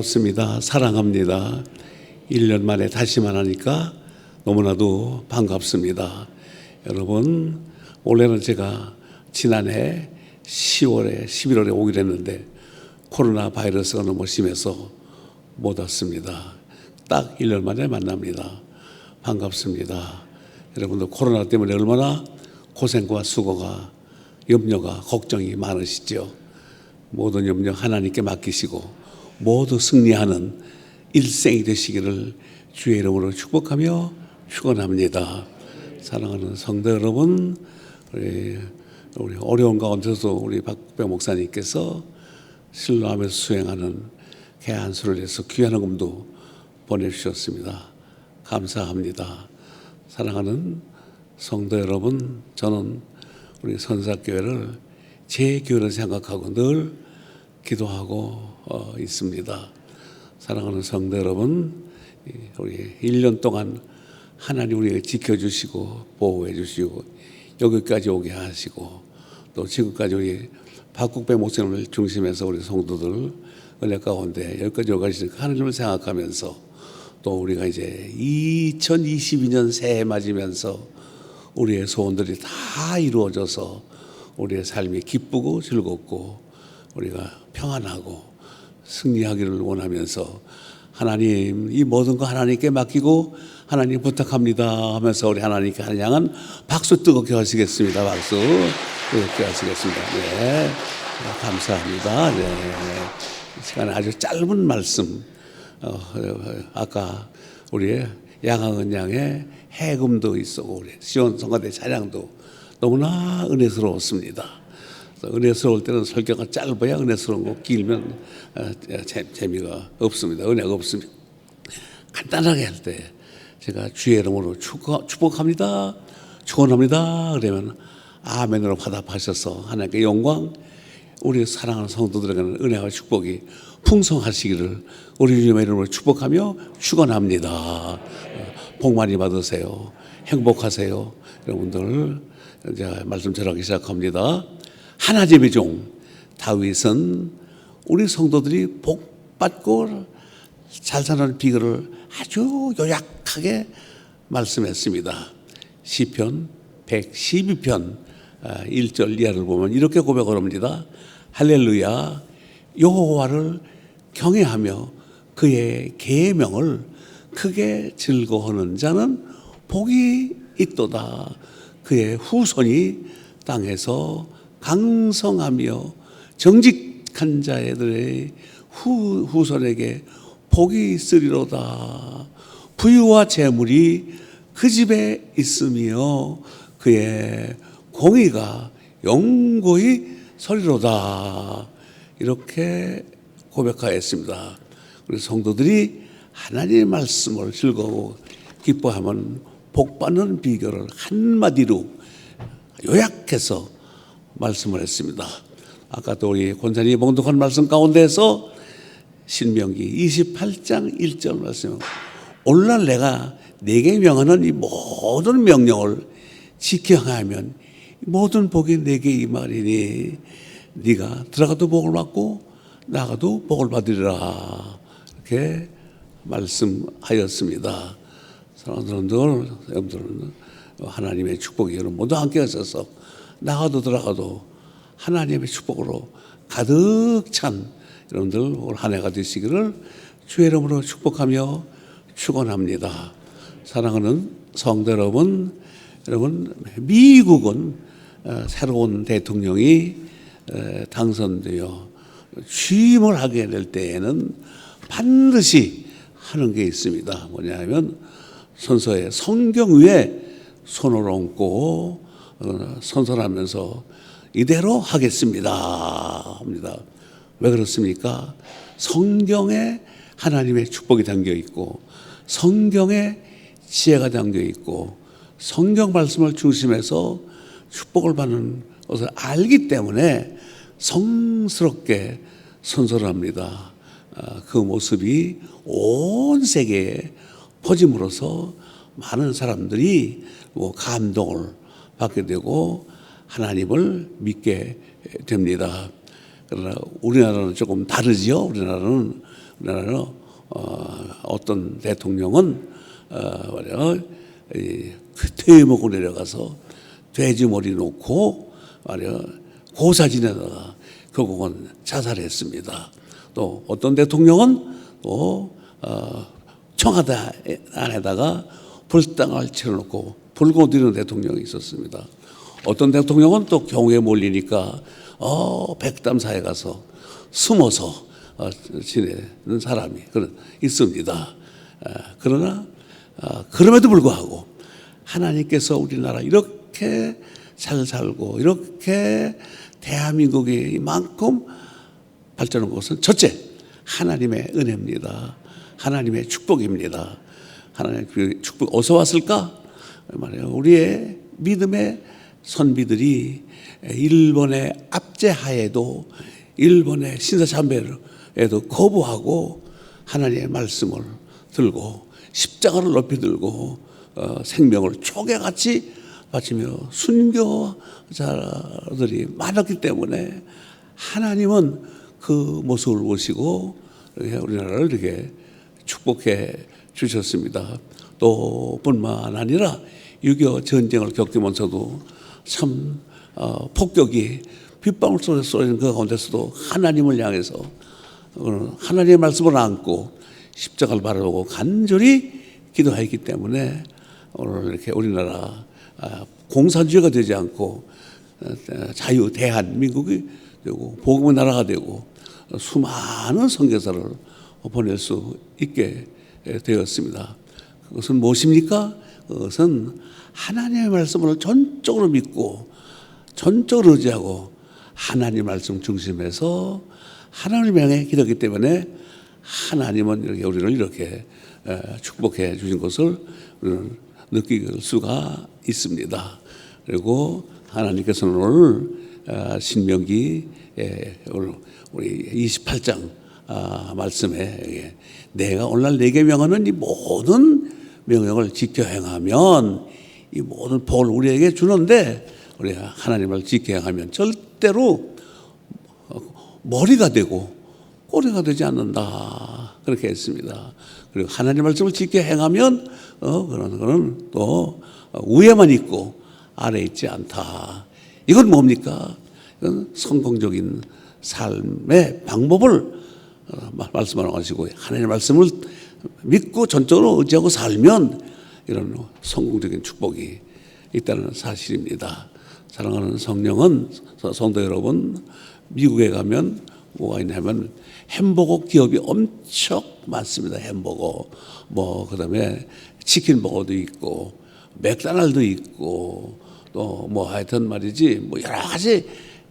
반갑습니다. 사랑합니다. 1년 만에 다시 만나니까 너무나도 반갑습니다. 여러분, 원래는 제가 지난해 10월에, 11월에 오기로 했는데 코로나 바이러스가 너무 심해서 못 왔습니다. 딱 1년 만에 만납니다. 반갑습니다. 여러분들 코로나 때문에 얼마나 고생과 수고가 염려가 걱정이 많으시죠. 모든 염려 하나님께 맡기시고 모두 승리하는 일생이 되시기를 주의 이름으로 축복하며 축원합니다. 사랑하는 성도 여러분, 우리, 우리 어려운 가운데서도 우리 박배 목사님께서 신뢰하면서 수행하는 개안수를 해서 귀한 금도 보내주셨습니다. 감사합니다. 사랑하는 성도 여러분, 저는 우리 선사교회를 제 교회를 생각하고 늘 기도하고 어, 있습니다. 사랑하는 성도 여러분, 이 우리 1년 동안 하나님 우리를 지켜주시고 보호해 주시고 여기까지 오게 하시고 또 지금까지 우리 박국배 목사님을 중심해서 우리 성도들 은혜 가운데 여기까지 오가시니까 하나님을 생각하면서 또 우리가 이제 2022년 새해 맞으면서 우리의 소원들이 다 이루어져서 우리의 삶이 기쁘고 즐겁고 우리가 평안하고 승리하기를 원하면서 하나님 이 모든 거 하나님께 맡기고 하나님 부탁합니다 하면서 우리 하나님께 한 양은 박수 뜨겁게 하시겠습니다. 박수 뜨겁게 하시겠습니다. 네. 감사합니다. 네. 시간에 아주 짧은 말씀 어, 어, 아까 우리 양학은 양의 해금도 있었고 우리 시온 성가대 찬양도 너무나 은혜스러웠습니다. 은혜스러울 때는 설교가 짧아야 은혜스러운 거 길면 어, 재, 재미가 없습니다. 은혜가 없습니다. 간단하게 할 때 제가 주의 이름으로 축복, 축복합니다. 축원합니다. 그러면 아멘으로 화답하셔서 하나님께 영광 우리 사랑하는 성도들에게는 은혜와 축복이 풍성하시기를 우리 주님의 이름으로 축복하며 축원합니다. 복 많이 받으세요. 행복하세요. 여러분들 이제 말씀 전하기 시작합니다. 하나님의 종 다윗은 우리 성도들이 복 받고 잘 사는 비결을 아주 요약하게 말씀했습니다. 시편 112편 1절 이하를 보면 이렇게 고백을 합니다. 할렐루야 여호와를 경외하며 그의 계명을 크게 즐거워하는 자는 복이 있도다. 그의 후손이 땅에서 강성하며 정직한 자들의 후, 후손에게 복이 있으리로다. 부유와 재물이 그 집에 있으며 그의 공의가 영고히 서리로다. 이렇게 고백하였습니다. 우리 성도들이 하나님의 말씀을 즐거워 기뻐하면 복받는 비결을 한마디로 요약해서 말씀을 했습니다. 아까 또 우리 권사님이 봉독한 말씀 가운데서 신명기 28장 1절 말씀 오늘날 내가 내게 명하는 이 모든 명령을 지켜 하면 모든 복이 내게 임하리니 네가 들어가도 복을 받고 나가도 복을 받으리라 이렇게 말씀하였습니다. 사랑하는 여러분들은 하나님의 축복이 여러분 모두 함께 하셔서 나가도 들어가도 하나님의 축복으로 가득 찬 여러분들 올 한 해가 되시기를 주의 이름으로 축복하며 축원합니다. 사랑하는 성도 여러분, 여러분 미국은 어, 새로운 대통령이 어, 당선되어 취임을 하게 될 때에는 반드시 하는 게 있습니다. 뭐냐면 선서에 성경 위에 손을 얹고 어, 선서하면서 이대로 하겠습니다. 합니다. 왜 그렇습니까? 성경에 하나님의 축복이 담겨 있고 성경에 지혜가 담겨 있고 성경 말씀을 중심해서 축복을 받는 것을 알기 때문에 성스럽게 선서를 합니다. 아, 그 모습이 온 세계에 퍼짐으로써 많은 사람들이 뭐 감동을 받게 되고 하나님을 믿게 됩니다. 그러나 우리나라는 조금 다르지요. 우리나라는 우리나라는 어, 어떤 대통령은 어, 그 퇴임하고 내려가서 돼지 머리 놓고 말이야 고사진에다가 결국은 자살했습니다. 또 어떤 대통령은 또 어, 청와대 안에다가 불당을 치러놓고 불고 뛰는 대통령이 있었습니다. 어떤 대통령은 또 경우에 몰리니까 어 백담사에 가서 숨어서 어, 지내는 사람이 그런 있습니다. 아, 그러나 아, 그럼에도 불구하고 하나님께서 우리나라 이렇게 잘 살고 이렇게 대한민국이 이만큼 발전한 것은 첫째 하나님의 은혜입니다. 하나님의 축복입니다. 하나님 그 축복 어디서 왔을까? 말이에요. 우리의 믿음의 선비들이 일본의 압제하에도 일본의 신사참배에도 거부하고 하나님의 말씀을 들고 십자가를 높이 들고 어, 생명을 초계같이 바치며 순교자들이 많았기 때문에 하나님은 그 모습을 보시고 우리나라를 이렇게 축복해 주셨습니다. 또 뿐만 아니라 6.25 전쟁을 겪으면서도 참 어, 폭격이 빗방울 소리 쏘는 그 가운데서도 하나님을 향해서 어, 하나님의 말씀을 안고 십자가를 바라보고 간절히 기도하였기 때문에 오늘 이렇게 우리나라 아, 공산주의가 되지 않고 어, 자유 대한민국이 되고 복음의 나라가 되고 수많은 선교사를 보낼 수 있게 되었습니다. 그것은 무엇입니까? 그것은 하나님의 말씀을 전적으로 믿고 전적으로 의지하고 하나님 말씀 중심에서 하나님 향해 기도하기 때문에 하나님은 이렇게 우리를 이렇게 축복해 주신 것을 우리는 느낄 수가 있습니다. 그리고 하나님께서는 오늘 어, 신명기 우리 28장 아, 말씀에 내가 오늘날 내게 명하는 이 모든 명령을 지켜 행하면 이 모든 복을 우리에게 주는데 우리가 하나님을 지켜 행하면 절대로 머리가 되고 꼬리가 되지 않는다 그렇게 했습니다. 그리고 하나님 말씀을 지켜 행하면 어 그런 거는 또 위에만 있고 아래 있지 않다. 이건 뭡니까? 이건 성공적인 삶의 방법을 어, 말씀하는 것이고 하나님의 말씀을 믿고 전적으로 의지하고 살면 이런 성공적인 축복이 있다는 사실입니다. 사랑하는 성령은 성도 여러분 미국에 가면 뭐가 있냐면 햄버거 기업이 엄청 많습니다. 햄버거 뭐 그다음에 치킨 버거도 있고 맥도날드 있고 또 뭐 하여튼 말이지 뭐 여러 가지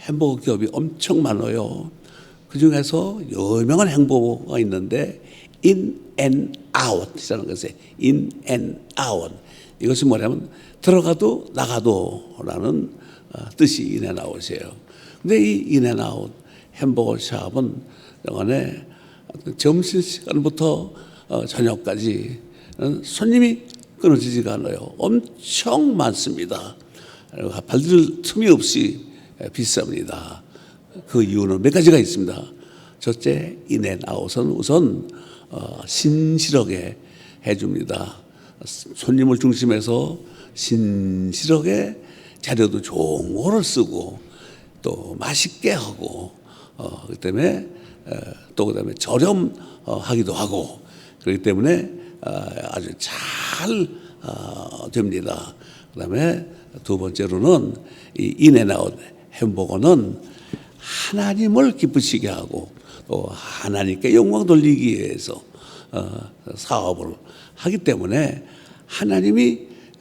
햄버거 기업이 엄청 많아요. 그 중에서 유명한 햄버거가 있는데 and out이라는 것에 in and out 이것이 뭐냐면 들어가도 나가도라는 어, 뜻이 in and out이에요. 근데 이 in and out 햄버거 샵은 영안에 점심 시간부터 어, 저녁까지 손님이 끊어지지가 않아요. 엄청 많습니다. 발들 틈이 없이 비쌉니다. 그 이유는 몇 가지가 있습니다. 첫째, 인앤아웃은 우선 어, 신실하게 해줍니다. 손님을 중심해서 신실하게 자료도 좋은 거를 쓰고 또 맛있게 하고 어, 그 때문에 또 그다음에 저렴하기도 하고 그렇기 때문에 어, 아주 잘 됩니다. 그다음에 두 번째로는 이 인앤아웃 햄버거는 하나님을 기쁘시게 하고 또 하나님께 영광 돌리기 위해서 어, 사업을 하기 때문에 하나님이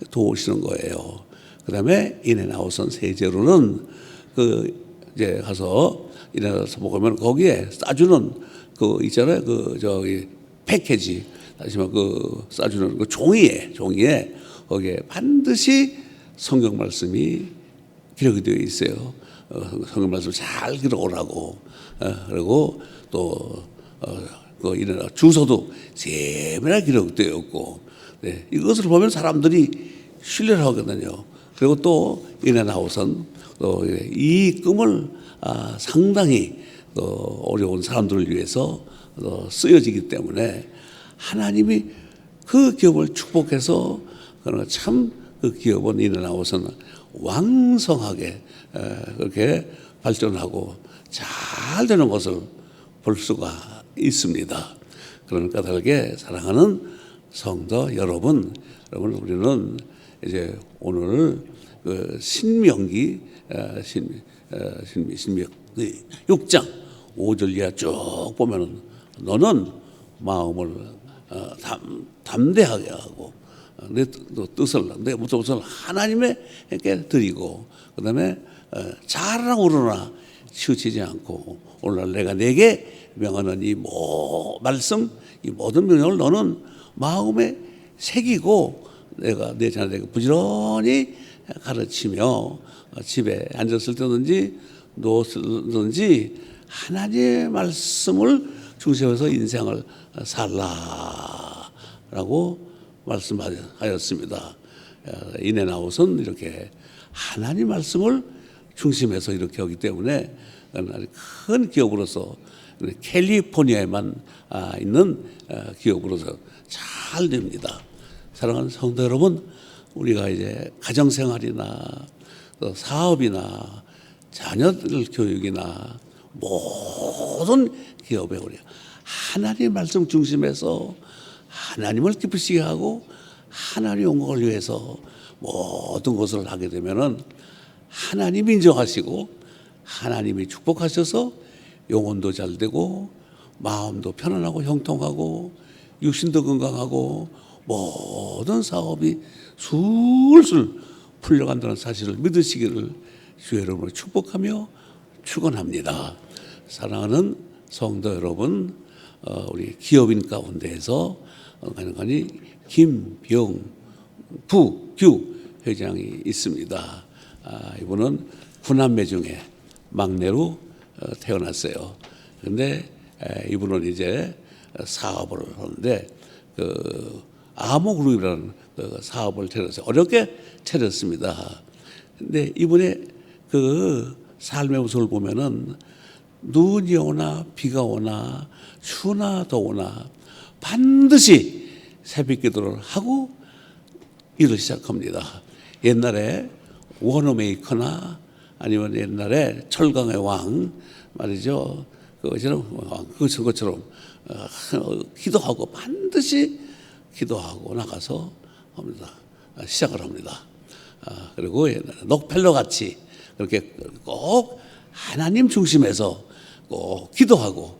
도우시는 거예요. 그다음에 인앤아웃은 세제로는 그 이제 가서 인앤아웃 먹으면 거기에 싸주는 그 있잖아요. 그 저기 패키지 다시마 그 싸주는 그 종이에 종이에 거기에 반드시 성경 말씀이 기록이 되어 있어요. 어, 성경 말씀 잘 기록하라고 어, 그리고 또 어, 그 이런 주소도 세밀하게 기록되어 있고 네, 이것을 보면 사람들이 신뢰를 하거든요. 그리고 또 인앤아웃은 또이 꿈을 아, 상당히 또 어려운 사람들을 위해서 어, 쓰여지기 때문에 하나님이 그 기업을 축복해서 그러나 참그 기업은 일어나고서는 왕성하게 에, 그렇게 발전하고 잘 되는 것을 볼 수가 있습니다. 그러니까 다르게 사랑하는 성도 여러분, 여러분 우리는 이제 오늘 그 신명기 에, 신 에, 신 신명 6장 5절 이하 쭉 보면은 너는 마음을 어, 담, 담대하게 하고 어, 내 뜻- 뜻을 내 뜻을 하나님에게 드리고 그다음에 어, 잘하라고 그러나 치우치지 않고 오늘날 내가 내게 명하는 이 모, 말씀 이 모든 명령을 너는 마음에 새기고 내가 내 자녀에게 부지런히 가르치며 어, 집에 앉았을 때든지 누웠을든지 하나님의 말씀을 중심해서 인생을 살라라고 말씀하였습니다. 어, 이내나웃은 이렇게 하나님 말씀을 중심해서 이렇게 하기 때문에 아주 큰 기업으로서 캘리포니아에만 아, 있는 어, 기업으로서 잘 됩니다. 사랑하는 성도 여러분, 우리가 이제 가정생활이나 또 사업이나 자녀들 교육이나 모든 기업에 우리 하나님 말씀 중심에서 하나님을 기쁘시게 하고 하나님 영광을 위해서 모든 것을 하게 되면은 하나님이 인정하시고 하나님이 축복하셔서 영혼도 잘 되고 마음도 편안하고 형통하고 육신도 건강하고 모든 사업이 술술 풀려간다는 사실을 믿으시기를 주 여러분을 축복하며 축원합니다. 사랑하는 성도 여러분, 어, 우리 기업인 가운데에서 어, 간간히 김병부 규 회장이 있습니다. 아, 이분은 구남매 중에 막내로 어, 태어났어요. 그런데 에, 이분은 이제 사업을 하는데 그 아모그룹이라는 그 사업을 차렸어요. 어렵게 차렸습니다. 근데 이분의 그 삶의 모습을 보면은 눈이 오나 비가 오나 추나 더우나 반드시 새벽 기도를 하고 일을 시작합니다. 옛날에 워너메이커나 아니면 옛날에 철강의 왕 말이죠. 그것처럼 왕, 그것처럼 어, 기도하고 반드시 기도하고 나가서 합니다. 아, 시작을 합니다. 아, 그리고 록펠러 같이 그렇게 꼭 하나님 중심에서 꼭 기도하고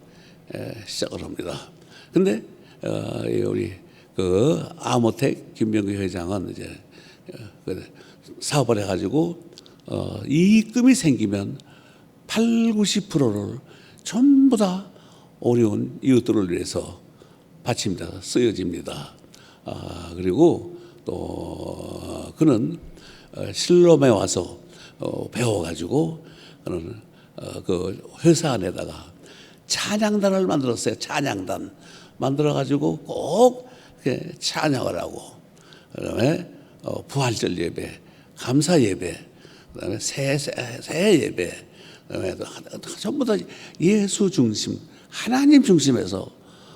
에, 시작을 합니다. 근데 어, 이 우리 그 아모텍 김병규 회장은 이제 어, 그 사업을 해가지고 어, 이익금이 생기면 8, 90%를 전부 다 어려운 이웃들을 위해서 바칩니다. 쓰여집니다. 아, 그리고 또 그는 어, 실롬에 와서 어, 배워가지고 그는 어, 그 회사 안에다가 찬양단을 만들었어요. 찬양단 만들어가지고 꼭 찬양을 하고 그다음에 어, 부활절 예배, 감사 예배, 그다음에 새, 새, 새 예배, 그다음에 전부 다 예수 중심, 하나님 중심에서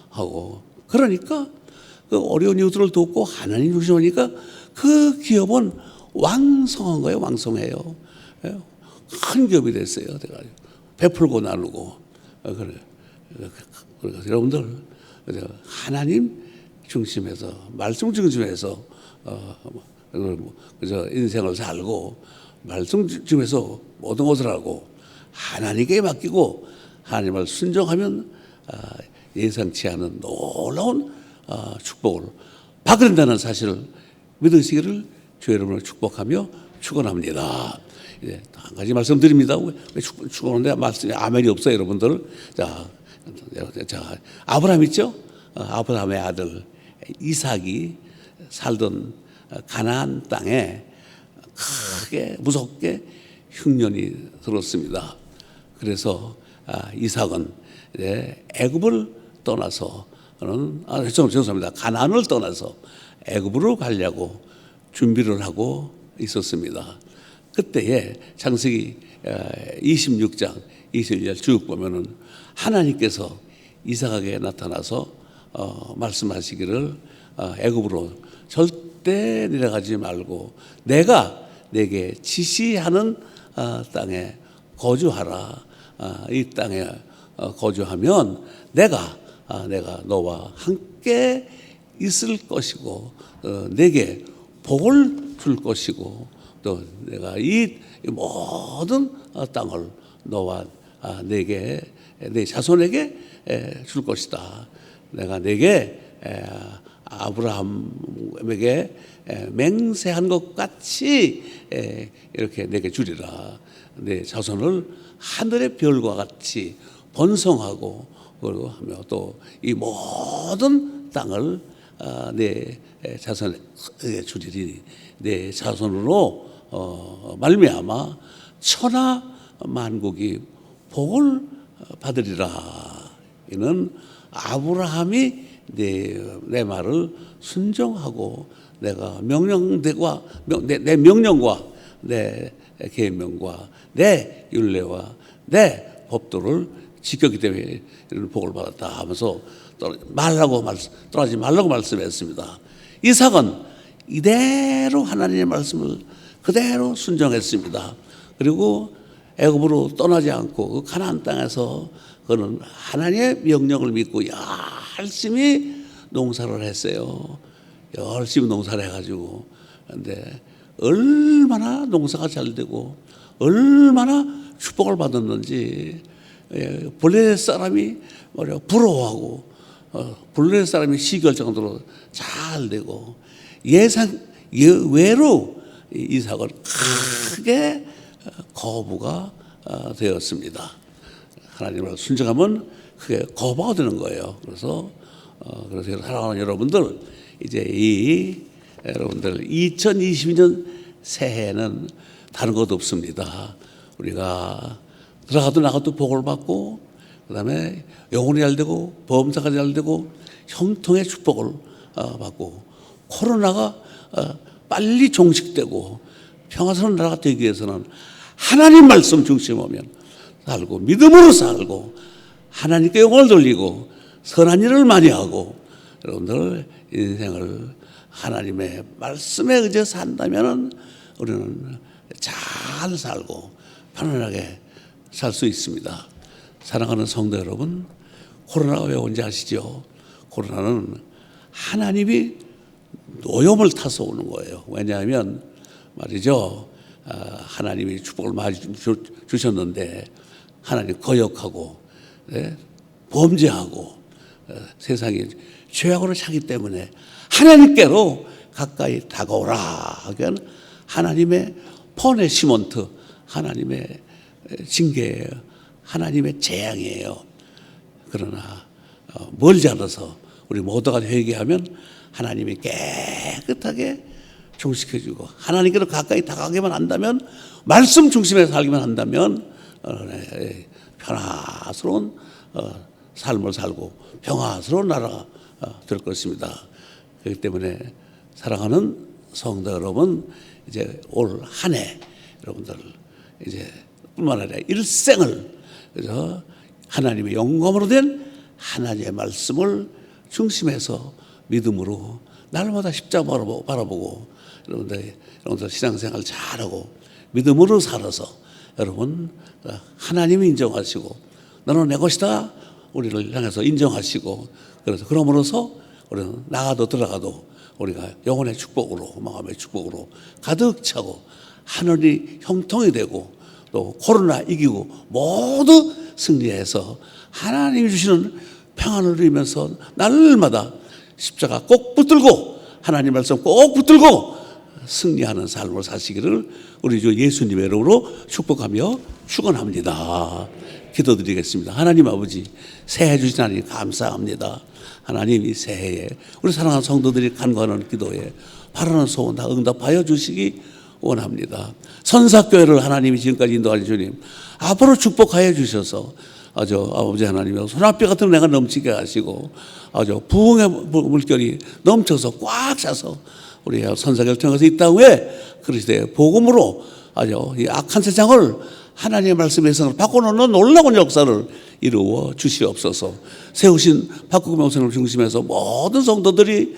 하고 그러니까 그 어려운 이웃들을 돕고 하나님 중심하니까 그 기업은 왕성한 거예요, 왕성해요. 예, 큰 기업이 됐어요. 돼가지고 베풀고 나누고 어, 그래. 그래서 여러분들 하나님 중심에서 말씀 중심에서 어, 뭐, 뭐, 인생을 살고 말씀 중심에서 모든 것을 하고 하나님께 맡기고 하나님을 순종하면 아, 예상치 않은 놀라운 아, 축복을 받게 된다는 사실을 믿으시기를 주 여러분을 축복하며 축원합니다. 이제 한 가지 말씀드립니다. 축원하는데 말씀이 아멘이 없어요, 여러분들. 자, 자 아브라함 있죠? 어, 아브라함의 아들 이삭이 살던 가나안 땅에 크게 무섭게 흉년이 들었습니다. 그래서 아, 이삭은 애굽을 떠나서는 아, 죄송- 죄송합니다. 가나안을 떠나서 애굽으로 가려고 준비를 하고 있었습니다. 그때에 창세기 26장 21절 쭉 보면은 하나님께서 이삭에게 나타나서 어, 말씀하시기를 어, 애굽으로 절대 내려가지 말고 내가 내게 지시하는 어, 땅에 거주하라. 어, 이 땅에 어, 거주하면 내가 아, 내가 너와 함께 있을 것이고 어, 내게 복을 줄 것이고 또 내가 이 모든 어, 땅을 너와 아, 내게 내 자손에게 에, 줄 것이다. 내가 내게 에, 아브라함에게 에, 맹세한 것 같이 에, 이렇게 내게 주리라. 내 자손을 하늘의 별과 같이 번성하고 그리고 하며 또 이 모든 땅을 아, 내 자손에게 주리니 내 자손으로 어, 말미암아 천하 만국이 복을 받으리라. 이는 아브라함이 내, 내 말을 순종하고 내가 명령대과 명- 내, 내 명령과 내 계명과 내 율례와 내 법도를 지켰기 때문에 이런 복을 받았다 하면서 말라고 말씀 떠나지 말라고 말씀했습니다. 이삭은 이대로 하나님의 말씀을 그대로 순종했습니다. 그리고 애굽으로 떠나지 않고 그 가나안 땅에서 그는 하나님의 명령을 믿고 열심히 농사를 했어요. 열심히 농사를 해가지고 근데 얼마나 농사가 잘 되고 얼마나 축복을 받았는지 예, 블레 사람이 뭐냐 부러워하고 어, 블레 사람이 시기할 정도로 잘 되고 예상 예외로 이 이삭은 크게 어, 거부가 어, 되었습니다. 하나님을 순종하면 그게 거부가 되는 거예요. 그래서 어, 그래서 사랑하는 여러분들 이제 이 여러분들 2022년 새해는 다른 것 없습니다. 우리가 들어가도 나가도 복을 받고 그다음에 영혼이 잘 되고 범사가 잘 되고 형통의 축복을 어, 받고 코로나가 어, 빨리 종식되고 평화스러운 나라가 되기 위해서는 하나님 말씀 중심하면 살고 믿음으로 살고 하나님께 영혼을 돌리고 선한 일을 많이 하고 여러분들 인생을 하나님의 말씀에 의지해 산다면은 우리는 잘 살고 편안하게 살 수 있습니다. 사랑하는 성도 여러분, 코로나가 왜 온지 아시죠? 코로나는 하나님이 노염을 타서 오는 거예요. 왜냐하면 말이죠. 아, 하나님이 축복을 많이 주- 주셨는데 하나님 거역하고 네? 범죄하고 어, 세상이 죄악으로 차기 때문에 하나님께로 가까이 다가오라 하기엔 하나님의 퍼네시먼트 하나님의 징계예요. 하나님의 재앙이에요. 그러나 어, 멀지 않아서 우리 모두가 회개하면 하나님이 깨끗하게 종식해주고 하나님께로 가까이 다가가기만 한다면 말씀 중심에 살기만 한다면 편화스러운 어, 삶을 살고 평화스러운 나라가 어, 될 것입니다. 그렇기 때문에 사랑하는 성도 여러분 이제 올 한 해 여러분들 이제 뿐만 아니라 일생을 그래서 하나님의 영광으로 된 하나님의 말씀을 중심해서 믿음으로 날마다 십자가 바라보고, 바라보고 여러분들 여러분들 신앙생활 잘하고 믿음으로 살아서 여러분 어, 하나님이 인정하시고 너는 내 것이다. 우리를 향해서 인정하시고 그래서 그러므로서 우리는 나가도 들어가도 우리가 영혼의 축복으로 마음의 축복으로 가득 차고 하늘이 형통이 되고 또 코로나 이기고 모두 승리해서 하나님이 주시는 평안을 누리면서 날마다 십자가 꼭 붙들고 하나님 말씀 꼭 붙들고 승리하는 삶을 사시기를 우리 주 예수님의 이름으로 축복하며 축원합니다. 기도드리겠습니다. 하나님 아버지 새해 주신 하나님 감사합니다. 하나님 이 새해에 우리 사랑하는 성도들이 간구하는 기도에 바라는 소원 다 응답하여 주시기 원합니다. 선사교회를 하나님이 지금까지 인도하신 주님 앞으로 축복하여 주셔서 아주 아버지 하나님의 손아뼈 같은 내가 넘치게 하시고 아주 부흥의 물결이 넘쳐서 꽉 차서 우리 통해서 이 땅에 그리스도의 복음으로 아주 이 악한 세상을 하나님의 말씀의 해석을 바꿔놓는 놀라운 역사를 이루어 주시옵소서. 세우신 박국금 목사님 중심에서 모든 성도들이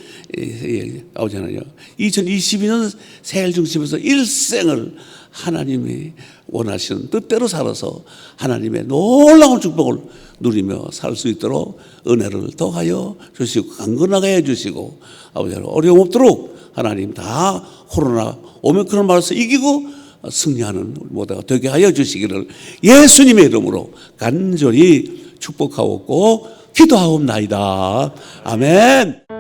아버지 하나님 2022년 새해 중심에서 일생을 하나님이 원하시는 뜻대로 살아서 하나님의 놀라운 축복을 누리며 살 수 있도록 은혜를 더하여 주시고 강건하게 해주시고 아버지 어려움 없도록 하나님 다 코로나 오미크론 말에서 이기고 승리하는 모두가 되게 하여 주시기를 예수님의 이름으로 간절히 축복하옵고 기도하옵나이다. 아멘.